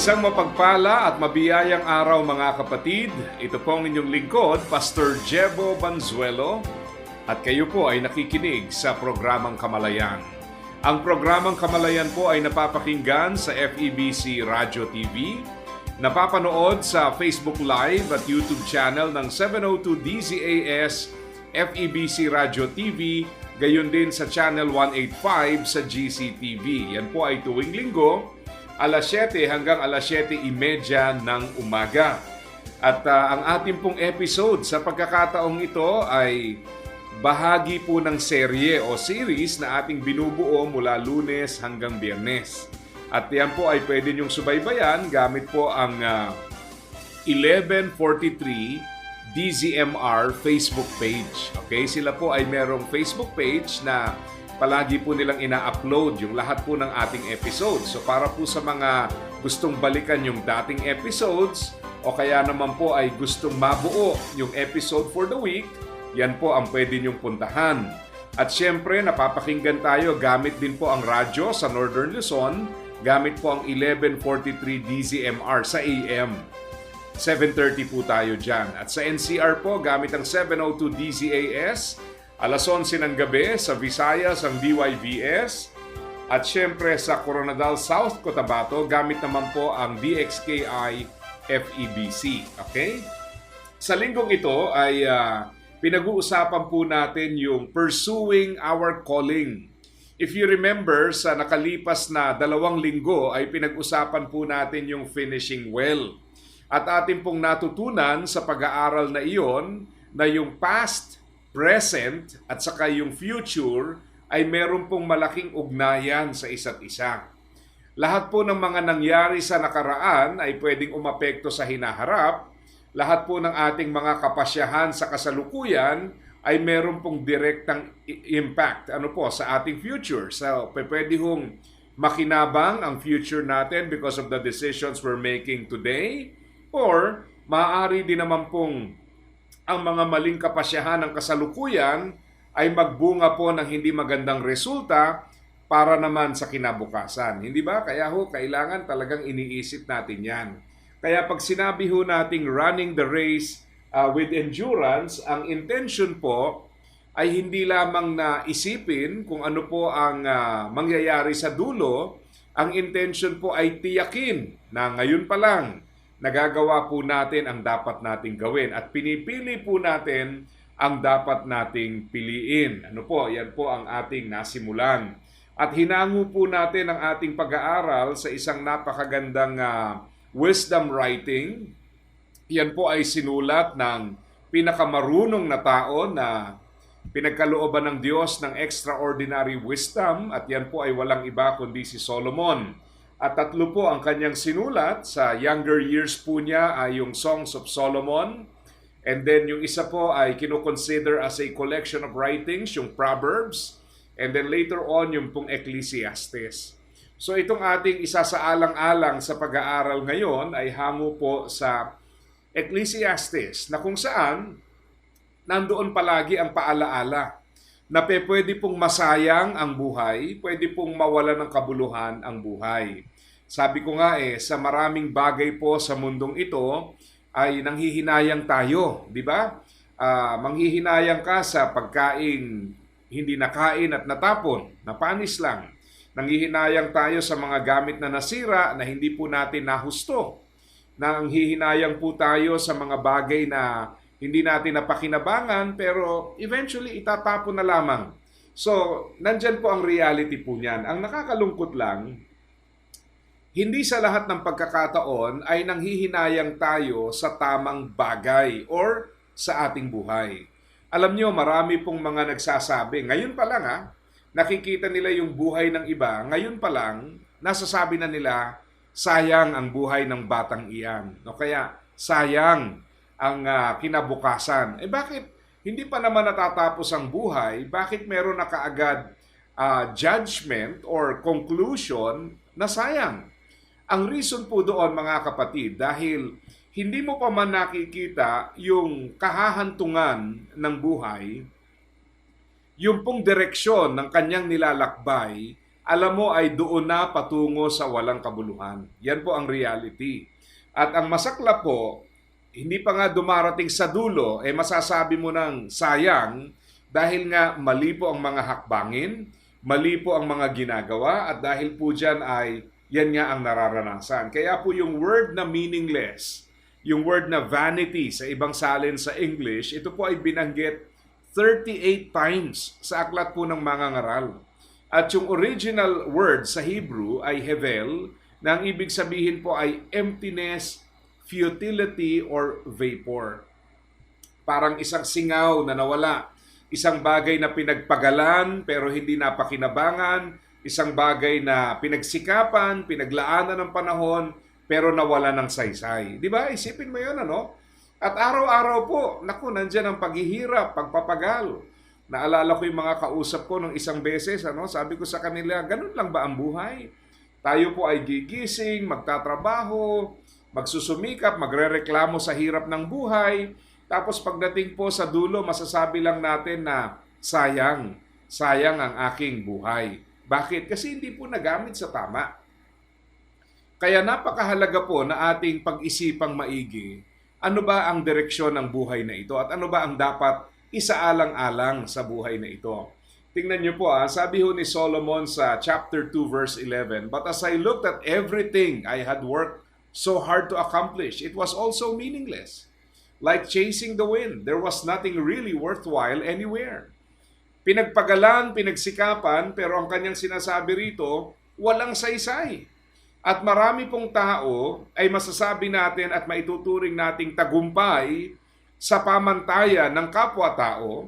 Isang mapagpala at mabiyayang araw mga kapatid. Ito po ang inyong lingkod, Pastor Jebo Banzuelo. At kayo po ay nakikinig sa programang Kamalayan. Ang programang Kamalayan po ay napapakinggan sa FEBC Radio TV, napapanood sa Facebook Live at YouTube channel ng 702 DZAS FEBC Radio TV, gayon din sa Channel 185 sa GCTV. Yan po ay tuwing linggo, alas 7 hanggang alas 7.30 ng umaga. At uh, ang ating pong episode sa pagkakataong ito ay bahagi po ng serye o series na ating binubuo mula lunes hanggang biyernes. At yan po ay pwede niyong subaybayan gamit po ang uh, 1143 DZMR Facebook page. Okay, sila po ay merong Facebook page na palagi po nilang ina-upload yung lahat po ng ating episodes. So para po sa mga gustong balikan yung dating episodes o kaya naman po ay gustong mabuo yung episode for the week, yan po ang pwede nyong puntahan. At syempre, napapakinggan tayo gamit din po ang radyo sa Northern Luzon, gamit po ang 1143 DZMR sa AM. 7.30 po tayo dyan. At sa NCR po, gamit ang 702 DZAS, alas 11 ng gabi sa Visayas ang DYVS, at syempre sa Coronadal South Cotabato, gamit naman po ang DXKI FEBC. Okay? Sa linggong ito ay uh, pinag-uusapan po natin yung pursuing our calling. If you remember, sa nakalipas na dalawang linggo ay pinag-usapan po natin yung finishing well. At atin pong natutunan sa pag-aaral na iyon na yung past, present at saka yung future ay meron pong malaking ugnayan sa isa't isa. Lahat po ng mga nangyari sa nakaraan ay pwedeng umapekto sa hinaharap. Lahat po ng ating mga kapasyahan sa kasalukuyan ay meron pong direktang impact ano po sa ating future. So, pwede hong makinabang ang future natin because of the decisions we're making today or maaari din naman pong ang mga maling kapasyahan ng kasalukuyan ay magbunga po ng hindi magandang resulta para naman sa kinabukasan. Hindi ba? Kaya ho, kailangan talagang iniisip natin yan. Kaya pag sinabi ho nating running the race uh, with endurance, ang intention po ay hindi lamang na isipin kung ano po ang uh, mangyayari sa dulo, ang intention po ay tiyakin na ngayon pa lang nagagawa po natin ang dapat nating gawin at pinipili po natin ang dapat nating piliin. Ano po, yan po ang ating nasimulan. At hinango po natin ang ating pag-aaral sa isang napakagandang uh, wisdom writing. Yan po ay sinulat ng pinakamarunong na tao na pinagkalooban ng Diyos ng extraordinary wisdom at yan po ay walang iba kundi si Solomon. At tatlo po ang kanyang sinulat sa younger years po niya ay yung Songs of Solomon, And then yung isa po ay kinoconsider as a collection of writings, yung Proverbs. And then later on, yung pong Ecclesiastes. So itong ating isa sa alang-alang sa pag-aaral ngayon ay hango po sa Ecclesiastes na kung saan nandoon palagi ang paalaala na pwede pong masayang ang buhay, pwede pong mawala ng kabuluhan ang buhay. Sabi ko nga eh, sa maraming bagay po sa mundong ito, ay nanghihinayang tayo, di ba? Uh, manghihinayang ka sa pagkain hindi nakain at natapon, napanis lang. Nanghihinayang tayo sa mga gamit na nasira na hindi po natin nahusto. Nanghihinayang po tayo sa mga bagay na hindi natin napakinabangan pero eventually itatapon na lamang. So, nandyan po ang reality po niyan. Ang nakakalungkot lang, hindi sa lahat ng pagkakataon ay nanghihinayang tayo sa tamang bagay or sa ating buhay. Alam nyo, marami pong mga nagsasabi, ngayon pa lang ha, nakikita nila yung buhay ng iba, ngayon pa lang, nasasabi na nila, sayang ang buhay ng batang iyan. No, kaya, sayang ang ah, kinabukasan. Eh bakit hindi pa naman natatapos ang buhay? Bakit meron na kaagad ah, judgment or conclusion na sayang? Ang reason po doon mga kapatid, dahil hindi mo pa man nakikita yung kahahantungan ng buhay, yung pong direksyon ng kanyang nilalakbay, alam mo ay doon na patungo sa walang kabuluhan. Yan po ang reality. At ang masakla po, hindi pa nga dumarating sa dulo, eh masasabi mo ng sayang dahil nga mali po ang mga hakbangin, mali po ang mga ginagawa, at dahil po dyan ay yan nga ang nararanasan. Kaya po yung word na meaningless, yung word na vanity sa ibang salin sa English, ito po ay binanggit 38 times sa aklat po ng mga ngaral. At yung original word sa Hebrew ay hevel, na ang ibig sabihin po ay emptiness, futility, or vapor. Parang isang singaw na nawala. Isang bagay na pinagpagalan pero hindi napakinabangan. Isang bagay na pinagsikapan, pinaglaanan ng panahon pero nawala ng saysay. Di ba? Isipin mo yun, ano? At araw-araw po, naku, nandyan ang paghihirap, pagpapagal. Naalala ko yung mga kausap ko nung isang beses, ano, sabi ko sa kanila, ganun lang ba ang buhay? Tayo po ay gigising, magtatrabaho, magsusumikap, magrereklamo sa hirap ng buhay, tapos pagdating po sa dulo, masasabi lang natin na sayang, sayang ang aking buhay. Bakit? Kasi hindi po nagamit sa tama. Kaya napakahalaga po na ating pag-isipang maigi, ano ba ang direksyon ng buhay na ito at ano ba ang dapat isaalang-alang sa buhay na ito. Tingnan niyo po ah, sabi ho ni Solomon sa chapter 2 verse 11, But as I looked at everything I had worked so hard to accomplish, it was also meaningless. Like chasing the wind, there was nothing really worthwhile anywhere. Pinagpagalan, pinagsikapan, pero ang kanyang sinasabi rito, walang saysay. At marami pong tao ay masasabi natin at maituturing nating tagumpay sa pamantayan ng kapwa-tao,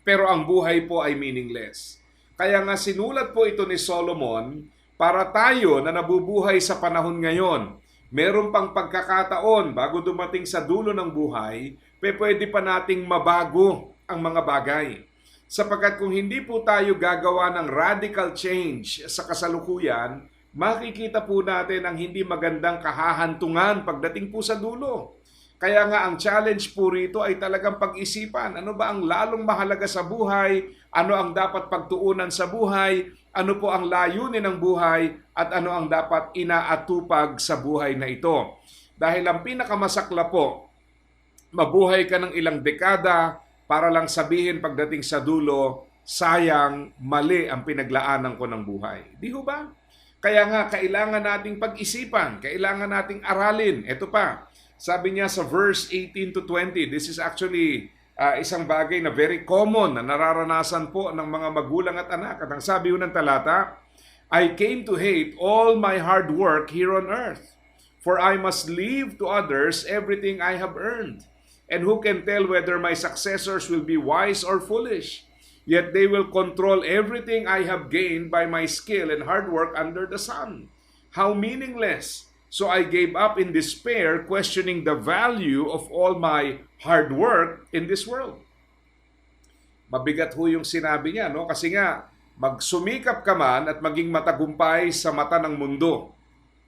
pero ang buhay po ay meaningless. Kaya nga sinulat po ito ni Solomon para tayo na nabubuhay sa panahon ngayon, meron pang pagkakataon bago dumating sa dulo ng buhay, pe pwede pa nating mabago ang mga bagay. Sapagkat kung hindi po tayo gagawa ng radical change sa kasalukuyan, makikita po natin ang hindi magandang kahahantungan pagdating po sa dulo. Kaya nga ang challenge po rito ay talagang pag-isipan. Ano ba ang lalong mahalaga sa buhay? Ano ang dapat pagtuunan sa buhay? Ano po ang layunin ng buhay? At ano ang dapat inaatupag sa buhay na ito? Dahil ang pinakamasakla po, mabuhay ka ng ilang dekada para lang sabihin pagdating sa dulo, sayang, mali ang pinaglaanan ko ng buhay. Di ho ba? Kaya nga, kailangan nating pag-isipan, kailangan nating aralin. Ito pa, sabi niya sa verse 18 to 20, this is actually uh, isang bagay na very common na nararanasan po ng mga magulang at anak. At ang sabi ng talata, I came to hate all my hard work here on earth, for I must leave to others everything I have earned. And who can tell whether my successors will be wise or foolish? Yet they will control everything I have gained by my skill and hard work under the sun. How meaningless! So I gave up in despair, questioning the value of all my hard work in this world. Mabigat ho yung sinabi niya, no? Kasi nga, magsumikap ka man at maging matagumpay sa mata ng mundo.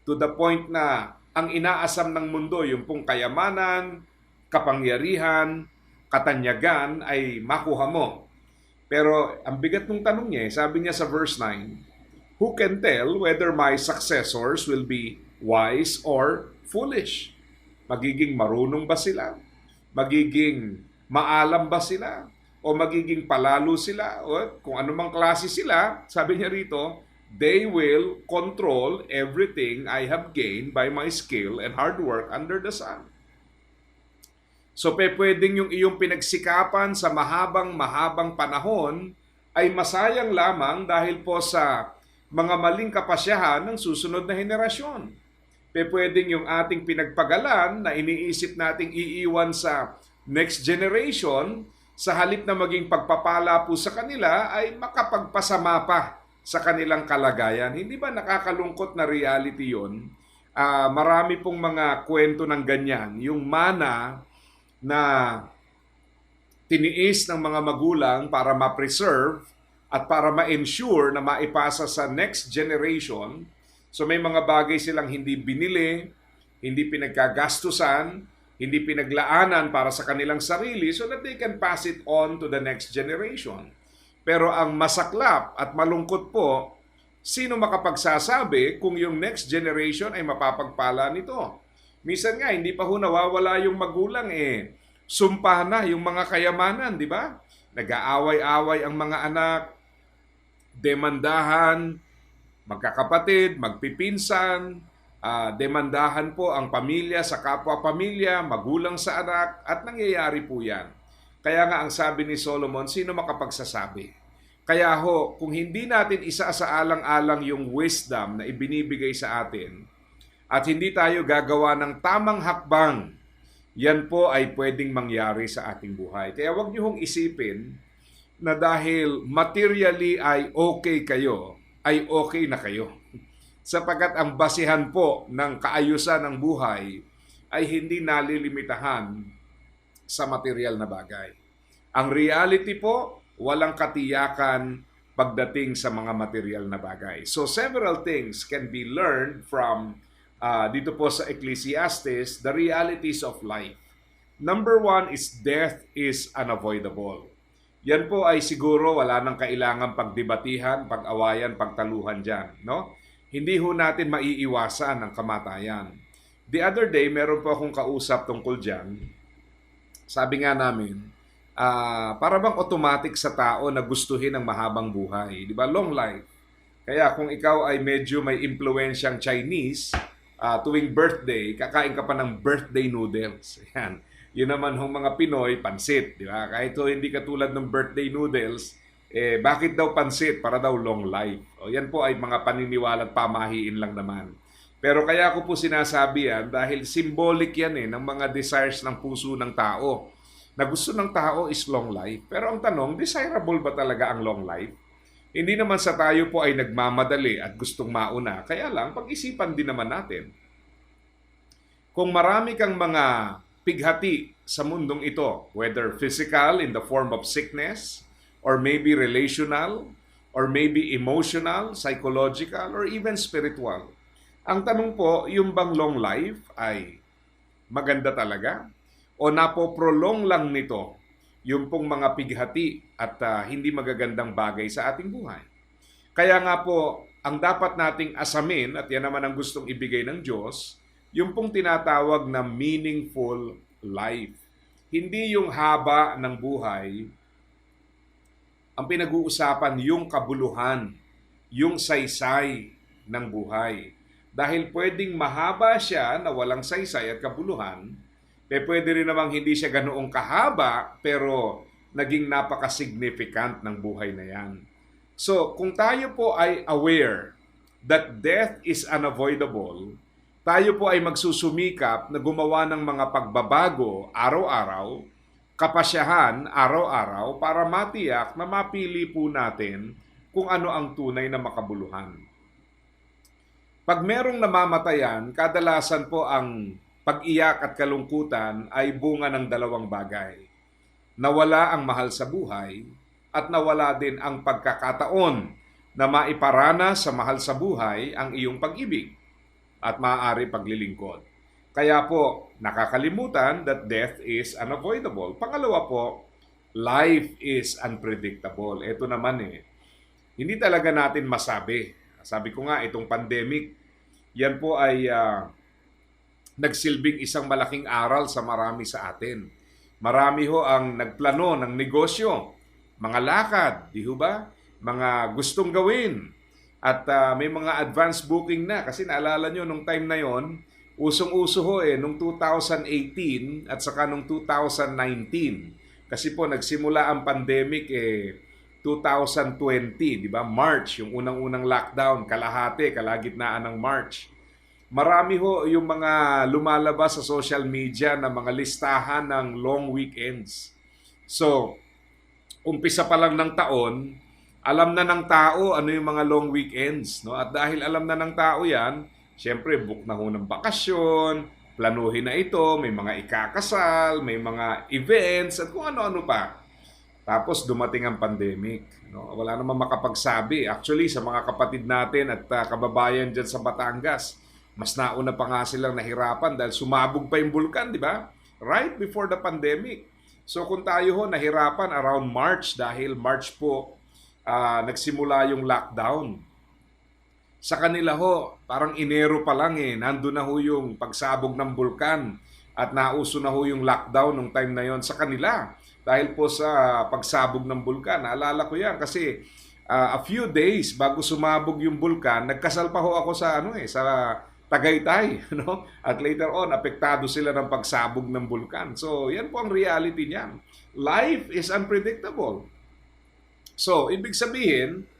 To the point na ang inaasam ng mundo, yung pong kayamanan, kapangyarihan, katanyagan ay makuha mo. Pero ang bigat ng tanong niya, eh, sabi niya sa verse 9, Who can tell whether my successors will be wise or foolish? Magiging marunong ba sila? Magiging maalam ba sila? O magiging palalo sila? O kung anumang klase sila, sabi niya rito, they will control everything I have gained by my skill and hard work under the sun. So pe pwedeng yung iyong pinagsikapan sa mahabang mahabang panahon ay masayang lamang dahil po sa mga maling kapasyahan ng susunod na henerasyon. Pe pwedeng yung ating pinagpagalan na iniisip nating iiwan sa next generation, sa halip na maging pagpapala po sa kanila ay makapagpasama pa sa kanilang kalagayan. Hindi ba nakakalungkot na reality yon? Ah, marami pong mga kwento ng ganyan. Yung mana na tiniis ng mga magulang para ma-preserve at para ma-ensure na maipasa sa next generation. So may mga bagay silang hindi binili, hindi pinagkagastusan, hindi pinaglaanan para sa kanilang sarili so that they can pass it on to the next generation. Pero ang masaklap at malungkot po, sino makapagsasabi kung yung next generation ay mapapagpala nito? Minsan nga, hindi pa ho nawawala yung magulang eh. Sumpa na yung mga kayamanan, di ba? Nag-aaway-away ang mga anak, demandahan, magkakapatid, magpipinsan, ah, demandahan po ang pamilya sa kapwa-pamilya, magulang sa anak, at nangyayari po yan. Kaya nga ang sabi ni Solomon, sino makapagsasabi? Kaya ho, kung hindi natin isa sa alang-alang yung wisdom na ibinibigay sa atin, at hindi tayo gagawa ng tamang hakbang, yan po ay pwedeng mangyari sa ating buhay. Kaya wag niyo hong isipin na dahil materially ay okay kayo, ay okay na kayo. Sapagkat ang basihan po ng kaayusan ng buhay ay hindi nalilimitahan sa material na bagay. Ang reality po, walang katiyakan pagdating sa mga material na bagay. So several things can be learned from uh, dito po sa Ecclesiastes, the realities of life. Number one is death is unavoidable. Yan po ay siguro wala nang kailangan pagdebatihan, pag-awayan, pagtaluhan dyan. No? Hindi ho natin maiiwasan ang kamatayan. The other day, meron po akong kausap tungkol dyan. Sabi nga namin, ah para bang automatic sa tao na gustuhin ang mahabang buhay. Di ba? Long life. Kaya kung ikaw ay medyo may impluensyang Chinese, ah, tuwing birthday, kakain ka pa ng birthday noodles. Yan. Yun naman hong mga Pinoy, pansit. Di ba? Kahit ho hindi katulad ng birthday noodles, eh, bakit daw pansit? Para daw long life. O, yan po ay mga paniniwala at pamahiin lang naman. Pero kaya ko po sinasabi yan dahil symbolic yan eh ng mga desires ng puso ng tao. Na gusto ng tao is long life. Pero ang tanong, desirable ba talaga ang long life? Hindi naman sa tayo po ay nagmamadali at gustong mauna. Kaya lang, pag-isipan din naman natin. Kung marami kang mga pighati sa mundong ito, whether physical in the form of sickness, or maybe relational, or maybe emotional, psychological, or even spiritual. Ang tanong po, yung bang long life ay maganda talaga? O napoprolong lang nito yung pong mga pighati at ah, hindi magagandang bagay sa ating buhay? Kaya nga po, ang dapat nating asamin, at yan naman ang gustong ibigay ng Diyos, yung pong tinatawag na meaningful life. Hindi yung haba ng buhay, ang pinag-uusapan yung kabuluhan, yung saysay ng buhay. Dahil pwedeng mahaba siya na walang saysay at kabuluhan, eh pwede rin namang hindi siya ganoong kahaba pero naging napaka-significant ng buhay na yan. So, kung tayo po ay aware that death is unavoidable, tayo po ay magsusumikap na gumawa ng mga pagbabago araw-araw, kapasyahan araw-araw para matiyak na mapili po natin kung ano ang tunay na makabuluhan. Pag merong namamatayan, kadalasan po ang pag-iyak at kalungkutan ay bunga ng dalawang bagay. Nawala ang mahal sa buhay at nawala din ang pagkakataon na maiparana sa mahal sa buhay ang iyong pag-ibig at maaari paglilingkod. Kaya po, nakakalimutan that death is unavoidable. Pangalawa po, life is unpredictable. Ito naman eh, hindi talaga natin masabi. Sabi ko nga, itong pandemic, yan po ay ah, nagsilbing isang malaking aral sa marami sa atin. Marami ho ang nagplano ng negosyo, mga lakad, di ba? Mga gustong gawin. At ah, may mga advance booking na kasi naalala nyo nung time na yon, usong-uso ho eh nung 2018 at saka nung 2019. Kasi po nagsimula ang pandemic eh 2020, di ba? March, yung unang-unang lockdown, kalahati, kalagitnaan ng March. Marami ho yung mga lumalabas sa social media na mga listahan ng long weekends. So, umpisa pa lang ng taon, alam na ng tao ano yung mga long weekends. No? At dahil alam na ng tao yan, syempre book na ho ng bakasyon, planuhin na ito, may mga ikakasal, may mga events, at kung ano-ano pa. Tapos dumating ang pandemic. No? Wala namang makapagsabi. Actually, sa mga kapatid natin at uh, kababayan dyan sa Batangas, mas nauna pa nga silang nahirapan dahil sumabog pa yung bulkan, di ba? Right before the pandemic. So kung tayo ho nahirapan around March dahil March po uh, nagsimula yung lockdown. Sa kanila ho, parang Enero pa lang eh, nandun na ho yung pagsabog ng bulkan at nauso na ho yung lockdown nung time na yon sa kanila. Dahil po sa pagsabog ng bulkan, naalala ko yan kasi uh, a few days bago sumabog yung bulkan, nagkasal pa ho ako sa ano eh, sa Tagaytay, no? At later on, apektado sila ng pagsabog ng bulkan. So, yan po ang reality niyan. Life is unpredictable. So, ibig sabihin,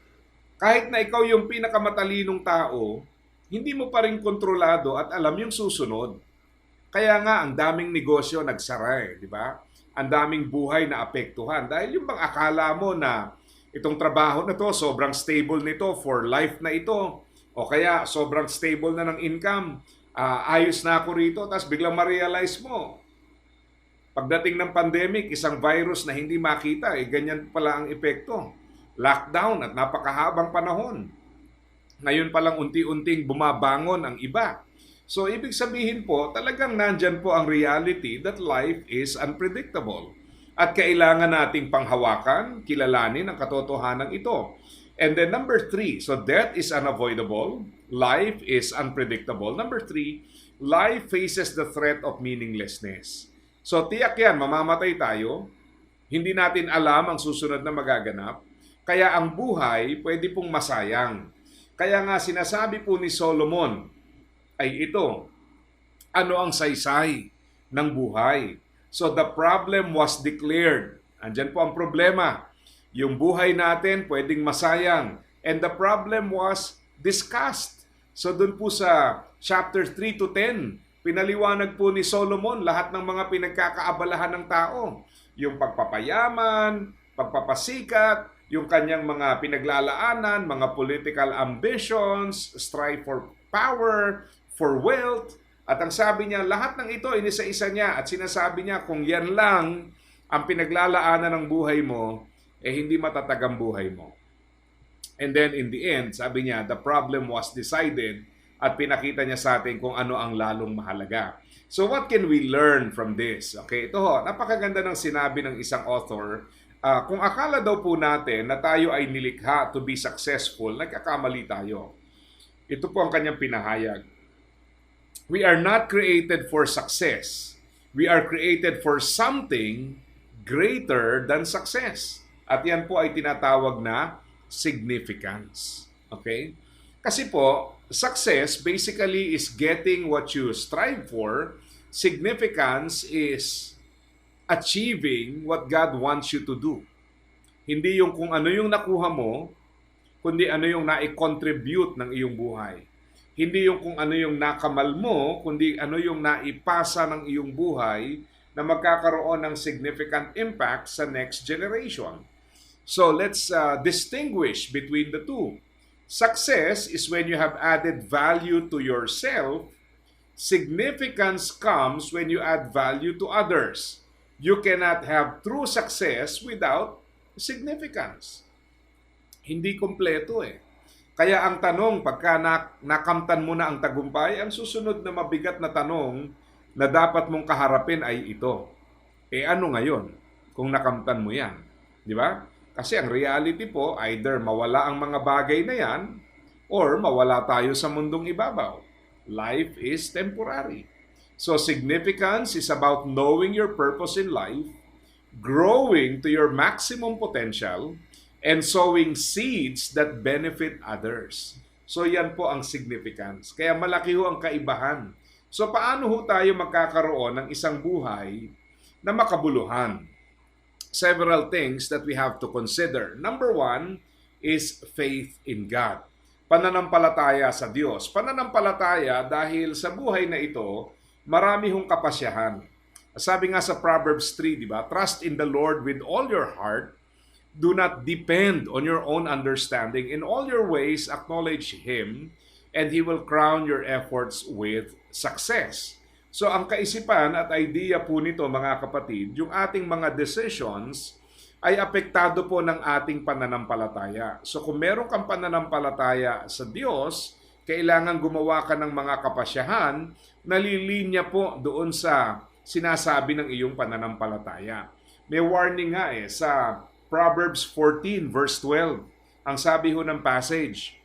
kahit na ikaw yung pinakamatalinong tao, hindi mo pa rin kontrolado at alam yung susunod. Kaya nga, ang daming negosyo nagsara di ba? Ang daming buhay na apektuhan. Dahil yung bang akala mo na itong trabaho na to, sobrang stable nito, for life na ito, o kaya sobrang stable na ng income, uh, ayos na ako rito, tapos biglang ma-realize mo, pagdating ng pandemic, isang virus na hindi makita, eh, ganyan pala ang epekto. Lockdown at napakahabang panahon. Ngayon palang unti-unting bumabangon ang iba. So ibig sabihin po, talagang nandyan po ang reality that life is unpredictable. At kailangan nating panghawakan, kilalanin ang katotohanan ito. And then number three, so death is unavoidable, life is unpredictable. Number three, life faces the threat of meaninglessness. So tiyak yan, mamamatay tayo, hindi natin alam ang susunod na magaganap, kaya ang buhay pwede pong masayang. Kaya nga sinasabi po ni Solomon ay ito, ano ang saysay ng buhay? So the problem was declared. Andyan po ang problema yung buhay natin pwedeng masayang. And the problem was discussed. So doon po sa chapter 3 to 10, pinaliwanag po ni Solomon lahat ng mga pinagkakaabalahan ng tao. Yung pagpapayaman, pagpapasikat, yung kanyang mga pinaglalaanan, mga political ambitions, strive for power, for wealth. At ang sabi niya, lahat ng ito, inisa-isa niya. At sinasabi niya, kung yan lang ang pinaglalaanan ng buhay mo, eh hindi matatag ang buhay mo. And then in the end, sabi niya, the problem was decided at pinakita niya sa atin kung ano ang lalong mahalaga. So what can we learn from this? Okay, ito ho, napakaganda ng sinabi ng isang author. Uh, kung akala daw po natin na tayo ay nilikha to be successful, nagkakamali tayo. Ito po ang kanyang pinahayag. We are not created for success. We are created for something greater than success. At yan po ay tinatawag na significance. Okay? Kasi po, success basically is getting what you strive for. Significance is achieving what God wants you to do. Hindi yung kung ano yung nakuha mo, kundi ano yung na-contribute ng iyong buhay. Hindi yung kung ano yung nakamal mo, kundi ano yung naipasa ng iyong buhay na magkakaroon ng significant impact sa next generation. So let's uh, distinguish between the two. Success is when you have added value to yourself. Significance comes when you add value to others. You cannot have true success without significance. Hindi kompleto eh. Kaya ang tanong, pagka nakamtan mo na ang tagumpay, ang susunod na mabigat na tanong na dapat mong kaharapin ay ito. Eh ano ngayon kung nakamtan mo yan? Di ba? Kasi ang reality po, either mawala ang mga bagay na yan, or mawala tayo sa mundong ibabaw. Life is temporary. So significance is about knowing your purpose in life, growing to your maximum potential, and sowing seeds that benefit others. So yan po ang significance. Kaya malaki ho ang kaibahan. So paano ho tayo magkakaroon ng isang buhay na makabuluhan? Several things that we have to consider. Number one is faith in God. Pananampalataya sa Diyos. Pananampalataya dahil sa buhay na ito, marami hong kapasyahan. Sabi nga sa Proverbs 3, di ba? Trust in the Lord with all your heart Do not depend on your own understanding. In all your ways, acknowledge Him, and He will crown your efforts with success. So ang kaisipan at idea po nito mga kapatid, yung ating mga decisions ay apektado po ng ating pananampalataya. So kung meron kang pananampalataya sa Diyos, kailangan gumawa ka ng mga kapasyahan na lilinya po doon sa sinasabi ng iyong pananampalataya. May warning nga eh sa Proverbs 14 verse 12. Ang sabi ho ng passage,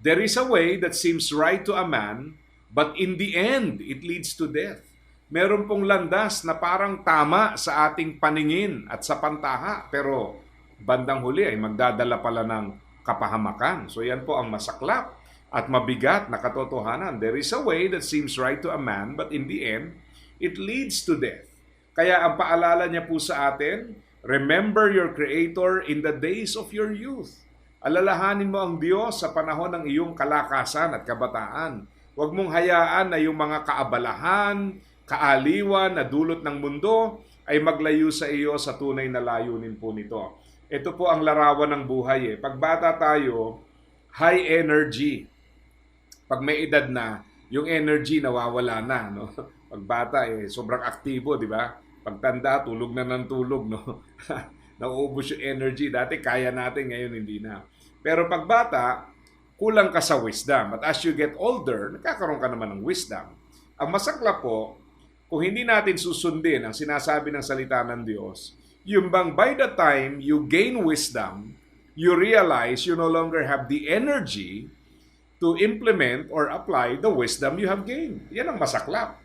There is a way that seems right to a man, but in the end, it leads to death. Meron pong landas na parang tama sa ating paningin at sa pantaha, pero bandang huli ay magdadala pala ng kapahamakan. So yan po ang masaklap at mabigat na katotohanan. There is a way that seems right to a man, but in the end, it leads to death. Kaya ang paalala niya po sa atin, remember your Creator in the days of your youth. Alalahanin mo ang Diyos sa panahon ng iyong kalakasan at kabataan. Huwag mong hayaan na yung mga kaabalahan, kaaliwan na dulot ng mundo ay maglayo sa iyo sa tunay na layunin po nito. Ito po ang larawan ng buhay eh. Pag bata tayo, high energy. Pag may edad na, yung energy nawawala na. No? Pag bata eh, sobrang aktibo, di ba? Pagtanda, tulog na ng tulog. No? Nauubos yung energy. Dati kaya natin, ngayon hindi na. Pero pag bata, kulang ka sa wisdom. But as you get older, nagkakaroon ka naman ng wisdom. Ang masakla po, kung hindi natin susundin ang sinasabi ng salita ng Diyos, yung bang by the time you gain wisdom, you realize you no longer have the energy to implement or apply the wisdom you have gained. Yan ang masaklap.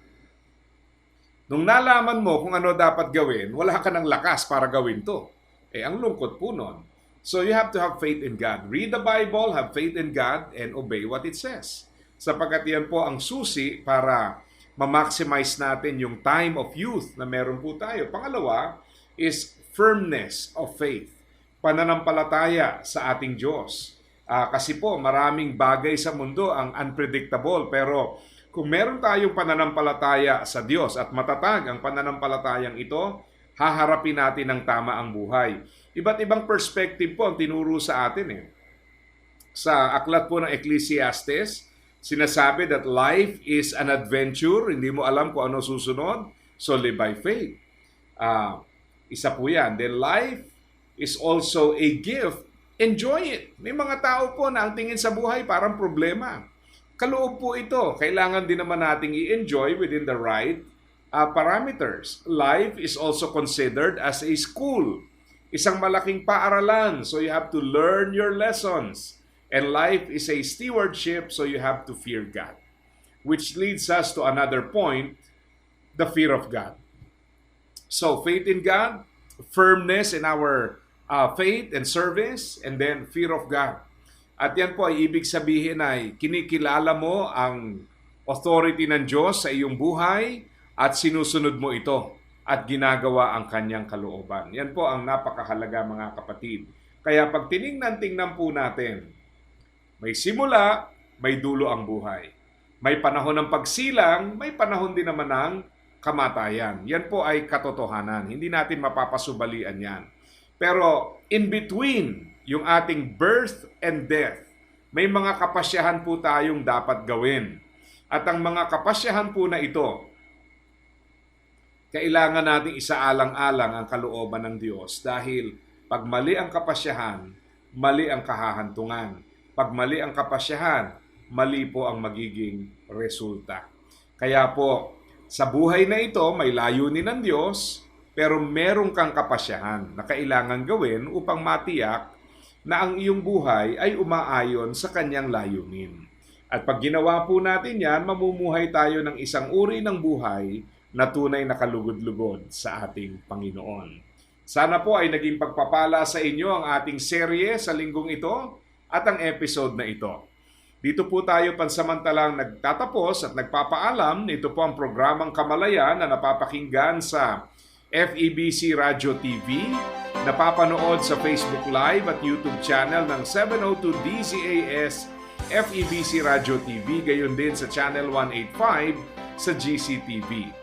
Nung nalaman mo kung ano dapat gawin, wala ka ng lakas para gawin to. Eh, ang lungkot po nun. So you have to have faith in God. Read the Bible, have faith in God, and obey what it says. Sapagkat yan po ang susi para ma-maximize natin yung time of youth na meron po tayo. Pangalawa is firmness of faith. Pananampalataya sa ating Diyos. Ah, kasi po maraming bagay sa mundo ang unpredictable pero kung meron tayong pananampalataya sa Diyos at matatag ang pananampalatayang ito, haharapin natin ng tama ang buhay. Iba't ibang perspective po ang tinuro sa atin eh. Sa aklat po ng Ecclesiastes, sinasabi that life is an adventure, hindi mo alam kung ano susunod, so live by faith. Ah, isa po yan. Then life is also a gift, enjoy it. May mga tao po na ang tingin sa buhay parang problema. Kaloob po ito. Kailangan din naman nating i-enjoy within the right uh, parameters. Life is also considered as a school. Isang malaking paaralan. So you have to learn your lessons. And life is a stewardship, so you have to fear God. Which leads us to another point, the fear of God. So faith in God, firmness in our uh, faith and service, and then fear of God. At yan po ay ibig sabihin ay kinikilala mo ang authority ng Diyos sa iyong buhay at sinusunod mo ito at ginagawa ang kanyang kalooban. Yan po ang napakahalaga mga kapatid. Kaya pag tiningnan-tingnan po natin, may simula, may dulo ang buhay. May panahon ng pagsilang, may panahon din naman ng kamatayan. Yan po ay katotohanan. Hindi natin mapapasubalian yan. Pero in between yung ating birth and death, may mga kapasyahan po tayong dapat gawin. At ang mga kapasyahan po na ito, kailangan nating isaalang-alang ang kalooban ng Diyos dahil pag mali ang kapasyahan, mali ang kahahantungan. Pag mali ang kapasyahan, mali po ang magiging resulta. Kaya po, sa buhay na ito, may layunin ng Diyos, pero meron kang kapasyahan na kailangan gawin upang matiyak na ang iyong buhay ay umaayon sa kanyang layunin. At pag ginawa po natin yan, mamumuhay tayo ng isang uri ng buhay na tunay na kalugod-lugod sa ating Panginoon. Sana po ay naging pagpapala sa inyo ang ating serye sa linggong ito at ang episode na ito. Dito po tayo pansamantalang nagtatapos at nagpapaalam. Ito po ang programang Kamalayan na napapakinggan sa FEBC Radio TV, napapanood sa Facebook Live at YouTube channel ng 702 DZAS FEBC Radio TV, gayon din sa Channel 185 sa GCTV.